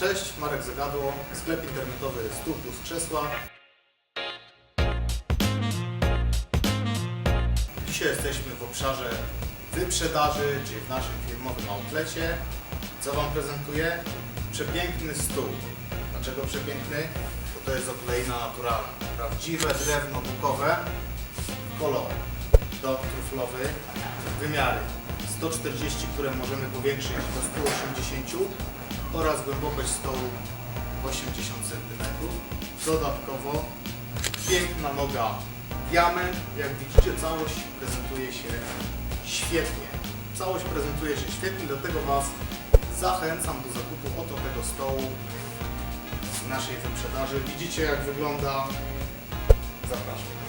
Cześć, Marek Zagadło, sklep internetowy Stół plus Krzesła. Dzisiaj jesteśmy w obszarze wyprzedaży, czyli w naszym firmowym outlecie. Co Wam prezentuję? Przepiękny stół. Dlaczego przepiękny? Bo to jest okleina naturalna. Prawdziwe drewno bukowe, kolor dot truflowy, wymiary 140, które możemy powiększyć do 180 oraz głębokość stołu 80 cm. Dodatkowo piękna noga diament. Jak widzicie całość prezentuje się świetnie. Całość prezentuje się świetnie, dlatego Was zachęcam do zakupu oto tego stołu w naszej wyprzedaży. Widzicie jak wygląda. Zapraszam.